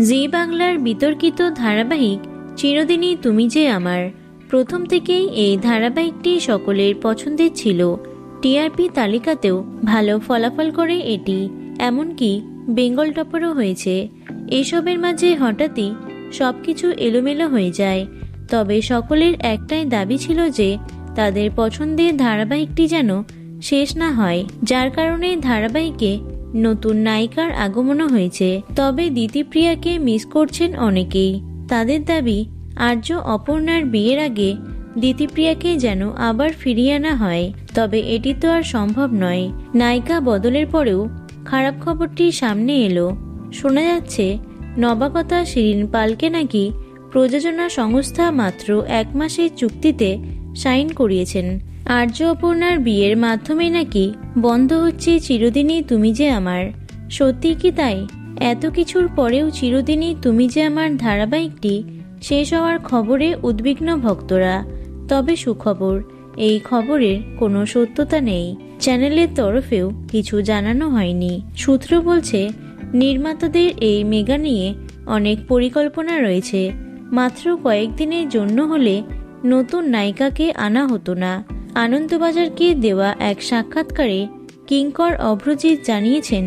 জি বাংলার বিতর্কিত ধারাবাহিক, চিরদিনই তুমি যে আমার। প্রথম থেকেই এই ধারাবাহিকটি সকলের পছন্দের ছিল। টিআরপি তালিকাতেও ভালো ফলাফল করে এটি, এমনকি বেঙ্গল টপারও হয়েছে। এসবের মাঝে হঠাৎই সব কিছু এলোমেলো হয়ে যায়। তবে সকলের একটাই দাবি ছিল যে, তাদের পছন্দের ধারাবাহিকটি যেন শেষ না হয়, যার কারণে ধারাবাহিকে নতুন নায়িকার আগমনও হয়েছে। তবে দিতিপ্রিয়াকে মিস করছেন অনেকেই। তাদের দাবি, আর্য অপর্ণার বিয়ের আগে দিতিপ্রিয়াকে যেন আবার ফিরিয়ে আনা হয়। তবে এটি তো আর সম্ভব নয়। নায়িকা বদলের পরেও খারাপ খবরটি সামনে এলো। শোনা যাচ্ছে, নবাগতা শিরিন পালকে নাকি প্রযোজনা সংস্থা মাত্র এক মাসের চুক্তিতে সাইন করিয়েছেন। আর্য অপর্ণার বিয়ের মাধ্যমে নাকি বন্ধ হচ্ছে চিরদিনই তুমি যে আমার। সত্যি কি তাই? এত কিছুর পরেও চিরদিনই তুমি যে আমার ধারাবাহিকটি শেষ হওয়ার খবরে উদ্বিগ্ন ভক্তরা। তবে সুখবর, এই খবরের কোনো সত্যতা নেই। চ্যানেলের তরফেও কিছু জানানো হয়নি। সূত্র বলছে, নির্মাতাদের এই মেগা নিয়ে অনেক পরিকল্পনা রয়েছে। মাত্র কয়েকদিনের জন্য হলে নতুন নায়িকাকে আনা হতো না। আনন্দবাজারকে দেওয়া এক সাক্ষাৎকারে কিঙ্কর অভ্রজিৎ জানিয়েছেন,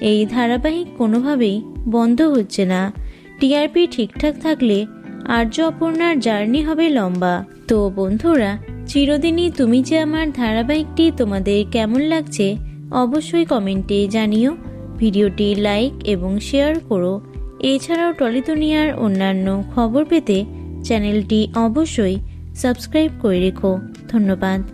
এই ধারাবাহিক কোনোভাবেই বন্ধ হচ্ছে না। টিআরপি ঠিকঠাক থাকলে আর্য অপর্ণার জার্নি হবে লম্বা। তো বন্ধুরা, চিরদিনই তুমি যে আমার ধারাবাহিকটি তোমাদের কেমন লাগছে, অবশ্যই কমেন্টে জানিও। ভিডিওটি লাইক এবং শেয়ার করো। এছাড়াও টলিদুনিয়ার অন্যান্য খবর পেতে চ্যানেলটি অবশ্যই সাবস্ক্রাইব করে রেখো। ধন্যবাদ।